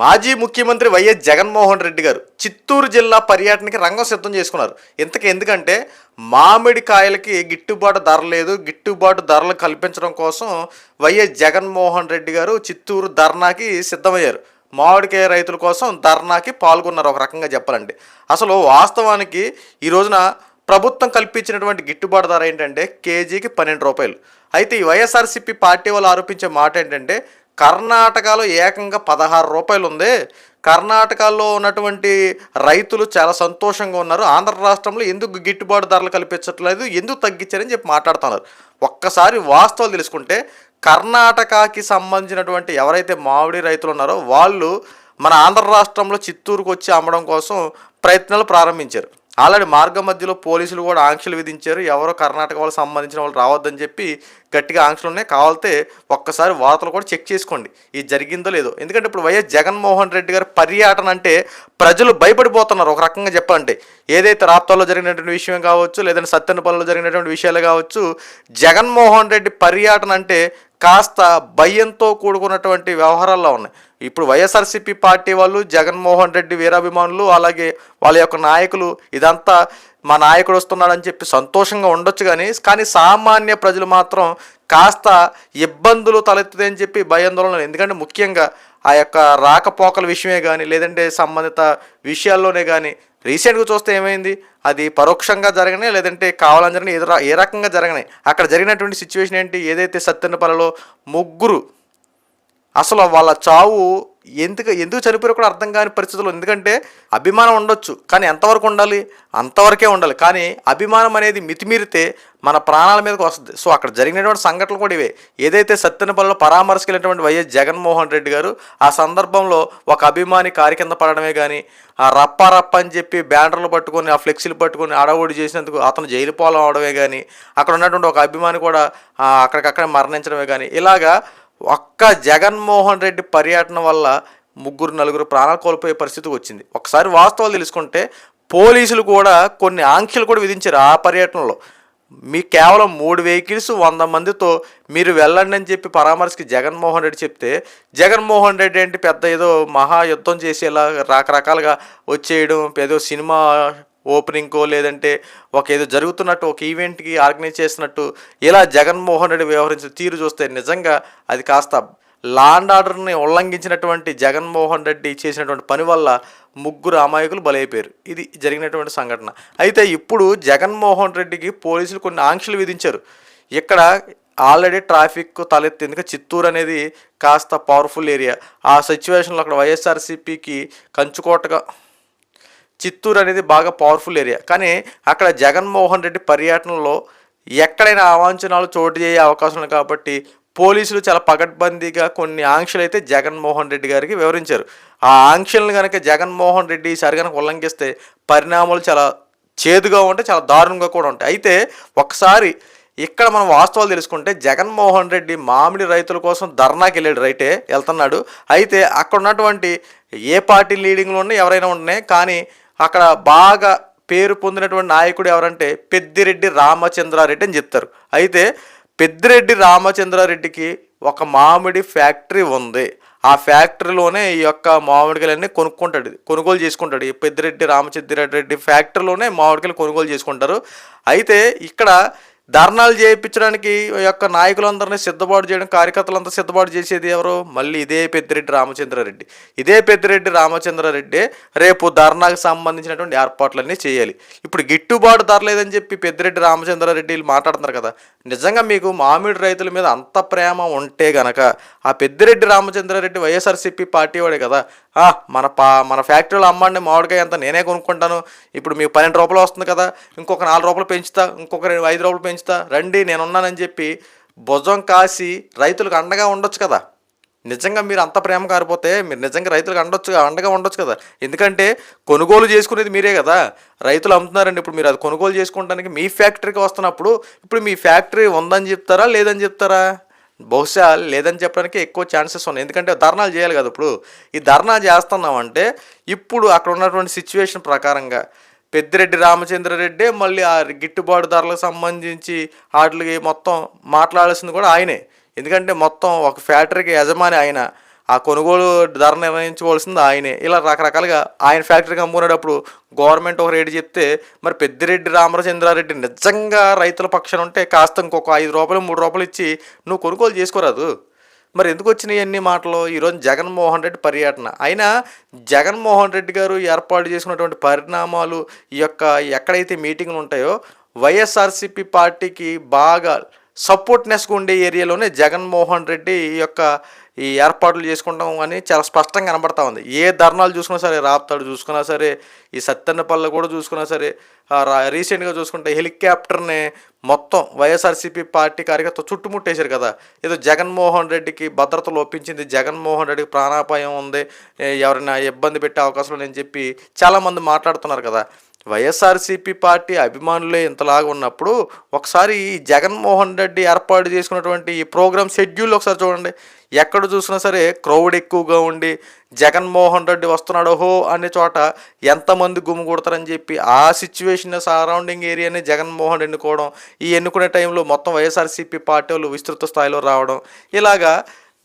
మాజీ ముఖ్యమంత్రి వైఎస్ జగన్మోహన్ రెడ్డి గారు చిత్తూరు జిల్లా పర్యటనకి రంగం సిద్ధం చేసుకున్నారు. ఇంతకు ఎందుకంటే మామిడికాయలకి గిట్టుబాటు ధర లేదు. గిట్టుబాటు ధరలు కల్పించడం కోసం వైఎస్ జగన్మోహన్ రెడ్డి గారు చిత్తూరు ధర్నాకి సిద్ధమయ్యారు. మామిడికాయ రైతుల కోసం ధర్నాకి పాల్గొన్నారు ఒక రకంగా చెప్పాలంటే. అసలు వాస్తవానికి ఈ రోజున ప్రభుత్వం కల్పించినటువంటి గిట్టుబాటు ధర ఏంటంటే కేజీకి పన్నెండు రూపాయలు. అయితే ఈ వైఎస్ఆర్సీపీ పార్టీ వాళ్ళు ఆరోపించే మాట ఏంటంటే కర్ణాటకలో ఏకంగా పదహారు రూపాయలు ఉంది కర్ణాటకలో ఉన్నటువంటి రైతులు చాలా సంతోషంగా ఉన్నారు. ఆంధ్ర రాష్ట్రంలో ఎందుకు గిట్టుబాటు ధరలు కల్పించట్లేదు? ఎందుకు తగ్గించారని చెప్పి మాట్లాడుతున్నారు. ఒక్కసారి వాస్తవాలు తెలుసుకుంటే కర్ణాటకకి సంబంధించినటువంటి ఎవరైతే మామిడి రైతులు ఉన్నారో వాళ్ళు మన ఆంధ్ర రాష్ట్రంలో చిత్తూరుకు వచ్చి అమ్మడం కోసం ప్రయత్నాలు ప్రారంభించారు. ఆల్రెడీ మార్గ మధ్యలో పోలీసులు కూడా ఆంక్షలు విధించారు. ఎవరో కర్ణాటక వాళ్ళకి సంబంధించిన వాళ్ళు రావద్దని చెప్పి గట్టిగా ఆంక్షలు ఉన్నాయి. కావాలితే ఒక్కసారి వార్తలు కూడా చెక్ చేసుకోండి. ఇది జరిగిందో లేదో. ఎందుకంటే ఇప్పుడు వైఎస్ జగన్మోహన్ రెడ్డి గారి పర్యాటన అంటే ప్రజలు భయపడిపోతున్నారు. ఒక రకంగా చెప్పాలంటే ఏదైతే రాప్తాల్లో జరిగినటువంటి విషయం కావచ్చు లేదంటే సత్యనపల్లిలో జరిగినటువంటి విషయాలు కావచ్చు జగన్మోహన్ రెడ్డి పర్యాటన అంటే కాస్త భయంతో కూడుకున్నటువంటి వ్యవహారాల్లో ఉన్నాయి. ఇప్పుడు వైఎస్ఆర్సీపీ పార్టీ వాళ్ళు జగన్మోహన్ రెడ్డి వీరాభిమానులు అలాగే వాళ్ళ యొక్క నాయకులు ఇదంతా మా నాయకుడు వస్తున్నాడని చెప్పి సంతోషంగా ఉండొచ్చు కానీ కానీ సామాన్య ప్రజలు మాత్రం కాస్త ఇబ్బందులు తలెత్తుతాయని చెప్పి భయాందోళన ఎందుకంటే ముఖ్యంగా ఆ యొక్క రాకపోకల విషయమే కానీ లేదంటే సంబంధిత విషయాల్లోనే కానీ రీసెంట్గా చూస్తే ఏమైంది? అది పరోక్షంగా జరగనే లేదంటే కావాలని జరిగిన ఏ ఏ రకంగా జరగనే? అక్కడ జరిగినటువంటి సిచ్యువేషన్ ఏంటి? ఏదైతే సత్యనపల్లిలో ముగ్గురు అసలు వాళ్ళ చావు ఎందుకు ఎందుకు చనిపోయారో కూడా అర్థం కాని పరిస్థితులు ఎందుకంటే అభిమానం ఉండొచ్చు కానీ ఎంతవరకు ఉండాలి? అంతవరకే ఉండాలి. కానీ అభిమానం అనేది మితిమీరితే మన ప్రాణాల మీదకి వస్తుంది. సో అక్కడ జరిగినటువంటి సంఘటనలు కూడా ఇవే. ఏదైతే సత్యనపల్లిలో పరామర్శకెళ్ళినటువంటి వైఎస్ జగన్మోహన్ రెడ్డి గారు ఆ సందర్భంలో ఒక అభిమాని కారి కింద పడడమే కానీ ఆ రప్ప రప్ప అని చెప్పి బ్యానర్లు పట్టుకొని ఆ ఫ్లెక్సీలు పట్టుకొని అడవుడి చేసినందుకు అతను జైలు పాలు అవడమే కానీ అక్కడ ఉన్నటువంటి ఒక అభిమాని కూడా అక్కడికక్కడ మరణించడమే కానీ ఇలాగా ఒక్క జగన్మోహన్ రెడ్డి పర్యటన వల్ల ముగ్గురు నలుగురు ప్రాణాలు కోల్పోయే పరిస్థితి వచ్చింది. ఒకసారి వాస్తవాలు తెలుసుకుంటే పోలీసులు కూడా కొన్ని ఆంక్షలు కూడా విధించారు ఆ పర్యటనలో. మీ కేవలం మూడు వెహికల్స్ వంద మందితో మీరు వెళ్ళండి అని చెప్పి పరామర్శకి జగన్మోహన్ రెడ్డి చెప్తే జగన్మోహన్ రెడ్డి ఏంటి పెద్ద ఏదో మహా యుద్ధం చేసేలా రకరకాలుగా వచ్చేయడం ఏదో సినిమా ఓపెనింగ్కో లేదంటే ఒక ఏదో జరుగుతున్నట్టు ఒక ఈవెంట్కి ఆర్గనైజ్ చేసినట్టు ఇలా జగన్మోహన్ రెడ్డి వ్యవహరించిన తీరు చూస్తే నిజంగా అది కాస్త లాండ్ ఆర్డర్ని ఉల్లంఘించినటువంటి జగన్మోహన్ రెడ్డి చేసినటువంటి పని వల్ల ముగ్గురు అమాయకులు బలైపోయారు. ఇది జరిగినటువంటి సంఘటన. అయితే ఇప్పుడు జగన్మోహన్ రెడ్డికి పోలీసులు కొన్ని ఆంక్షలు విధించారు. ఇక్కడ ఆల్రెడీ ట్రాఫిక్ తలెత్తేందుకు చిత్తూరు అనేది కాస్త పవర్ఫుల్ ఏరియా. ఆ సిచ్యువేషన్లో అక్కడ వైఎస్ఆర్సీపీకి కంచుకోటగా చిత్తూరు అనేది బాగా పవర్ఫుల్ ఏరియా కానీ అక్కడ జగన్మోహన్ రెడ్డి పర్యటనలో ఎక్కడైనా అవాంఛనాలు చోటు చేయ అవకాశం ఉంది కాబట్టి పోలీసులు చాలా పకడ్బందీగా కొన్ని ఆంక్షలు అయితే జగన్మోహన్ రెడ్డి గారికి వివరించారు. ఆ ఆంక్షలను కనుక జగన్మోహన్ రెడ్డి ఈసారి కనుక ఉల్లంఘిస్తే పరిణామాలు చాలా చేదుగా ఉంటాయి చాలా దారుణంగా కూడా ఉంటాయి. అయితే ఒకసారి ఇక్కడ మనం వాస్తవాలు తెలుసుకుంటే జగన్మోహన్ రెడ్డి మామిడి రైతుల కోసం ధర్నాకి వెళ్ళాడు రైటే వెళ్తున్నాడు. అయితే అక్కడ ఉన్నటువంటి ఏ పార్టీ లీడింగ్లో ఉన్నా ఎవరైనా ఉన్నాయి కానీ అక్కడ బాగా పేరు పొందినటువంటి నాయకుడు ఎవరంటే పెద్దిరెడ్డి రామచంద్రారెడ్డి అని చెప్తారు. అయితే పెద్దిరెడ్డి రామచంద్రారెడ్డికి ఒక మామిడి ఫ్యాక్టరీ ఉంది. ఆ ఫ్యాక్టరీలోనే ఈ యొక్క మామిడికాయలన్నీ కొనుక్కుంటాడు. కొనుగోలు చేసుకుంటాడు. ఈ పెద్దిరెడ్డి రామచంద్రారెడ్డి ఫ్యాక్టరీలోనే మామిడికాయలు కొనుగోలు చేసుకుంటారు. అయితే ఇక్కడ ధర్నాలు చేయించడానికి యొక్క నాయకులందరినీ సిద్ధపాటు చేయడం కార్యకర్తలంతా సిద్ధపాటు చేసేది ఎవరు? మళ్ళీ ఇదే పెద్దిరెడ్డి రామచంద్రారెడ్డి. ఇదే పెద్దిరెడ్డి రామచంద్రారెడ్డి రేపు ధర్నాకు సంబంధించినటువంటి ఏర్పాట్లన్నీ చేయాలి. ఇప్పుడు గిట్టుబాటు ధర లేదని చెప్పి పెద్దిరెడ్డి రామచంద్రారెడ్డి మాట్లాడుతున్నారు కదా. నిజంగా మీకు మామిడి రైతుల మీద అంత ప్రేమ ఉంటే గనక ఆ పెద్దిరెడ్డి రామచంద్రారెడ్డి వైఎస్ఆర్సీపీ పార్టీ వాడే కదా. మన పా మన ఫ్యాక్టరీలో అమ్మండి మామిడికాయ అంతా నేనే కొనుక్కుంటాను. ఇప్పుడు మీకు పన్నెండు రూపాయలు వస్తుంది కదా. ఇంకొక నాలుగు రూపాయలు పెంచుతా. ఇంకొక రెండు ఐదు రూపాయలు పెంచుతా రండి నేను ఉన్నానని చెప్పి భుజం కాసి రైతులకు అండగా ఉండొచ్చు కదా. నిజంగా మీరు అంత ప్రేమ కారిపోతే మీరు నిజంగా రైతులకు అండొచ్చు అండగా ఉండొచ్చు కదా. ఎందుకంటే కొనుగోలు చేసుకునేది మీరే కదా. రైతులు అమ్ముతున్నారండి ఇప్పుడు మీరు అది కొనుగోలు చేసుకోవడానికి మీ ఫ్యాక్టరీకి వస్తున్నప్పుడు ఇప్పుడు మీ ఫ్యాక్టరీ ఉందని చెప్తారా లేదని చెప్తారా? బహుశా లేదని చెప్పడానికి ఎక్కువ ఛాన్సెస్ ఉన్నాయి. ఎందుకంటే ధర్నాలు చేయాలి కదా ఇప్పుడు. ఈ ధర్నా చేస్తున్నామంటే ఇప్పుడు అక్కడ ఉన్నటువంటి సిచ్యువేషన్ ప్రకారంగా పెద్దిరెడ్డి రామచంద్రారెడ్డి మళ్ళీ ఆ గిట్టుబాటు ధరలకు సంబంధించి వాటికి మొత్తం మాట్లాడాల్సింది కూడా ఆయనే. ఎందుకంటే మొత్తం ఒక ఫ్యాక్టరీకి యజమాని ఆయన ఆ కొనుగోలు ధర నిర్ణయించుకోవాల్సింది ఆయనే. ఇలా రకరకాలుగా ఆయన ఫ్యాక్టరీకి అమ్ముకునేటప్పుడు గవర్నమెంట్ ఒక రేటు చెప్తే మరి పెద్దిరెడ్డి రామచంద్రారెడ్డి నిజంగా రైతుల పక్షాన ఉంటే కాస్త ఇంకొక ఐదు రూపాయలు మూడు రూపాయలు ఇచ్చి నువ్వు కొనుగోలు చేసుకోరాదు. మరి ఎందుకు వచ్చినాయి అన్ని మాటలు? ఈరోజు జగన్మోహన్ రెడ్డి పర్యటన. అయినా జగన్మోహన్ రెడ్డి గారు ఏర్పాటు చేసుకున్నటువంటి పరిణామాలు ఈ యొక్క ఎక్కడైతే మీటింగ్లు ఉంటాయో వైఎస్ఆర్సీపీ పార్టీకి బాగా సపోర్ట్నెస్గా ఉండే ఏరియాలోనే జగన్మోహన్ రెడ్డి ఈ యొక్క ఈ ఏర్పాట్లు చేసుకుంటాం అని చాలా స్పష్టంగా కనబడతా ఉంది. ఏ ధర్నాలు చూసుకున్నా సరే రాప్తాడు చూసుకున్నా సరే ఈ సత్తెన్నపల్లి కూడా చూసుకున్నా సరే రీసెంట్గా చూసుకుంటే హెలికాప్టర్ని మొత్తం వైఎస్ఆర్సీపీ పార్టీ కార్యకర్త చుట్టుముట్టేశారు కదా. ఏదో జగన్మోహన్ రెడ్డికి భద్రత లోపించింది జగన్మోహన్ రెడ్డికి ప్రాణాపాయం ఉంది ఎవరైనా ఇబ్బంది పెట్టే అవకాశం లేదని చెప్పి చాలామంది మాట్లాడుతున్నారు కదా. వైఎస్ఆర్సీపీ పార్టీ అభిమానులే ఇంతలాగా ఉన్నప్పుడు ఒకసారి ఈ జగన్మోహన్ రెడ్డి ఏర్పాటు చేసుకున్నటువంటి ఈ ప్రోగ్రామ్ షెడ్యూల్ ఒకసారి చూడండి. ఎక్కడ చూసినా సరే క్రౌడ్ ఎక్కువగా ఉండి జగన్మోహన్ రెడ్డి వస్తున్నాడు హో అనే చోట ఎంతమంది గుమ్ముకూడతారని చెప్పి ఆ సిచ్యువేషన్ సరౌండింగ్ ఏరియాని జగన్మోహన్ ఎన్నుకోవడం ఈ ఎన్నుకునే టైంలో మొత్తం వైఎస్ఆర్సీపీ పార్టీ వాళ్ళు విస్తృత స్థాయిలో రావడం ఇలాగా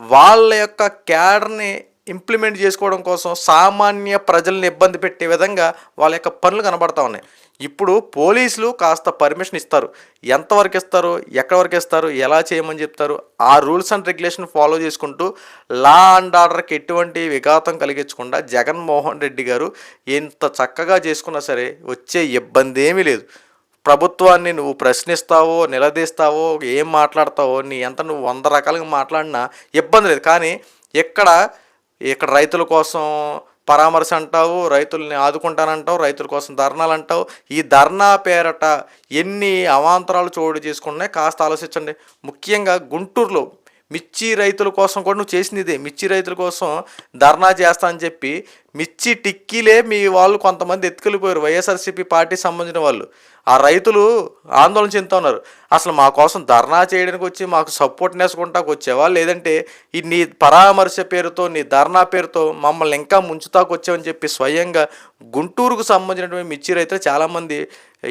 వాళ్ళ యొక్క క్యాడర్ని ఇంప్లిమెంట్ చేసుకోవడం కోసం సామాన్య ప్రజల్ని ఇబ్బంది పెట్టే విధంగా వాళ్ళ యొక్క పనులు కనబడతా ఉన్నాయి. ఇప్పుడు పోలీసులు కాస్త పర్మిషన్ ఇస్తారు. ఎంతవరకు ఇస్తారు? ఎక్కడి వరకు ఇస్తారు? ఎలా చేయమని చెప్తారు? ఆ రూల్స్ అండ్ రెగ్యులేషన్ ఫాలో చేసుకుంటూ లా అండ్ ఆర్డర్కి ఎటువంటి విఘాతం కలిగించకుండా జగన్మోహన్ రెడ్డి గారు ఎంత చక్కగా చేసుకున్నా సరే వచ్చే ఇబ్బంది ఏమీ లేదు. ప్రభుత్వాన్ని నువ్వు ప్రశ్నిస్తావో నిలదీస్తావో ఏం మాట్లాడతావో నీ ఎంత నువ్వు వంద రకాలుగా మాట్లాడినా ఇబ్బంది లేదు. కానీ ఇక్కడ ఇక్కడ రైతుల కోసం పరామర్శ అంటావు రైతుల్ని ఆదుకుంటానంటావు రైతుల కోసం ధర్నాలు అంటావు. ఈ ధర్నా పేరట ఎన్ని అవాంతరాలు చోటు చేసుకున్నాయి? కాస్త ఆలోచించండి. ముఖ్యంగా గుంటూరులో మిర్చి రైతుల కోసం కూడా నువ్వు చేసింది ఇదే మిర్చి రైతుల కోసం ధర్నా చేస్తా అని చెప్పి మిర్చి టిక్కీలే మీ వాళ్ళు కొంతమంది ఎత్తుకెళ్ళిపోయారు. వైఎస్ఆర్సీపీ పార్టీ సంబంధించిన వాళ్ళు. ఆ రైతులు ఆందోళన చెందుతూ ఉన్నారు. అసలు మా కోసం ధర్నా చేయడానికి వచ్చి మాకు సపోర్ట్ నేసుకుంటాకు వచ్చేవా? లేదంటే ఈ నీ పరామర్శ పేరుతో నీ ధర్నా పేరుతో మమ్మల్ని ఇంకా ముంచుతాకు వచ్చావని చెప్పి స్వయంగా గుంటూరుకు సంబంధించినటువంటి మిర్చి రైతులు చాలామంది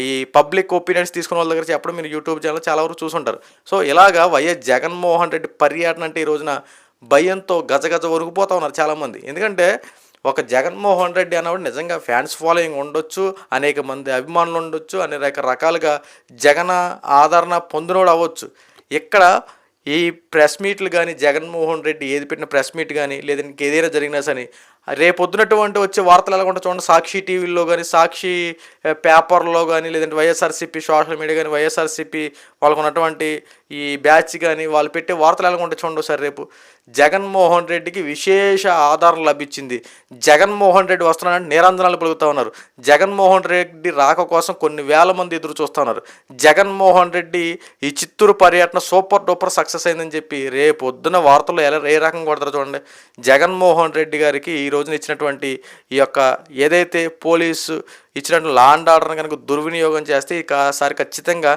ఈ పబ్లిక్ ఒపీనియన్స్ తీసుకున్న వాళ్ళ దగ్గర చెప్పడం మీరు యూట్యూబ్ ఛానల్ చాలా వరకు చూసుంటారు. సో ఇలాగా వైఎస్ జగన్మోహన్ రెడ్డి పర్యటన అంటే ఈ రోజున భయంతో గజగజ వణుకుపోతా ఉన్నారు చాలామంది. ఎందుకంటే ఒక జగన్మోహన్ రెడ్డి అన్నవాడు నిజంగా ఫ్యాన్స్ ఫాలోయింగ్ ఉండొచ్చు అనేక మంది అభిమానులు ఉండొచ్చు అనేక రకాలుగా జగన్ ఆదరణ పొందినోడు అవ్వచ్చు. ఇక్కడ ఈ ప్రెస్ మీట్లు కానీ జగన్మోహన్ రెడ్డి ఏది పెట్టిన ప్రెస్ మీట్ కానీ లేదంటే ఇంకేదైనా జరిగినా సరే రేపొద్దునటువంటి వచ్చే వార్తలు ఎలా ఉంటాయి చూడండి. సాక్షి టీవీలో కానీ సాక్షి eh, పేపర్లో కానీ లేదంటే వైఎస్ఆర్సీపీ సోషల్ మీడియా కానీ వైఎస్ఆర్సీపీ వాళ్ళకు ఉన్నటువంటి ఈ బ్యాచ్ కానీ వాళ్ళు పెట్టే వార్తలు ఎలా ఉంటాయి చూడండి ఒకసారి రేపు. జగన్మోహన్ రెడ్డికి విశేష ఆధారం లభించింది. జగన్మోహన్ రెడ్డి వస్తున్నాడని నిరంజనాలు పలుకుతూ ఉన్నారు. జగన్మోహన్ రెడ్డి రాక కోసం కొన్ని వేల మంది ఎదురు చూస్తూ ఉన్నారు. జగన్మోహన్ రెడ్డి ఈ చిత్తూరు పర్యటన సూపర్ డూపర్ సక్సెస్ అయిందని చెప్పి రేపు పొద్దున వార్తలు ఎలా ఏ రకంగా కొడతారు చూడండి. జగన్మోహన్ రెడ్డి గారికి ఈ రోజున ఇచ్చినటువంటి ఈ యొక్క ఏదైతే పోలీసు ఇచ్చినటువంటి లా అండ్ ఆర్డర్ని కనుక దుర్వినియోగం చేస్తే ఈసారి ఖచ్చితంగా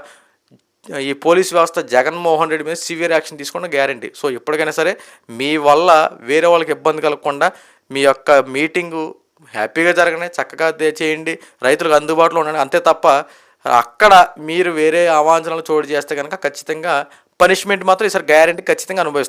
ఈ పోలీస్ వ్యవస్థ జగన్మోహన్ రెడ్డి మీద సివియర్ యాక్షన్ తీసుకోవడం గ్యారంటీ. సో ఎప్పటికైనా సరే మీ వల్ల వేరే వాళ్ళకి ఇబ్బంది కలగకుండా మీ యొక్క మీటింగు హ్యాపీగా జరగని చక్కగా దే- చేయండి. రైతులకు అందుబాటులో ఉండండి. అంతే తప్ప అక్కడ మీరు వేరే అవాంఛనలు చోటు చేస్తే కనుక ఖచ్చితంగా పనిష్మెంట్ మాత్రం ఈసారి గ్యారంటీ ఖచ్చితంగా అనుభవిస్తారు.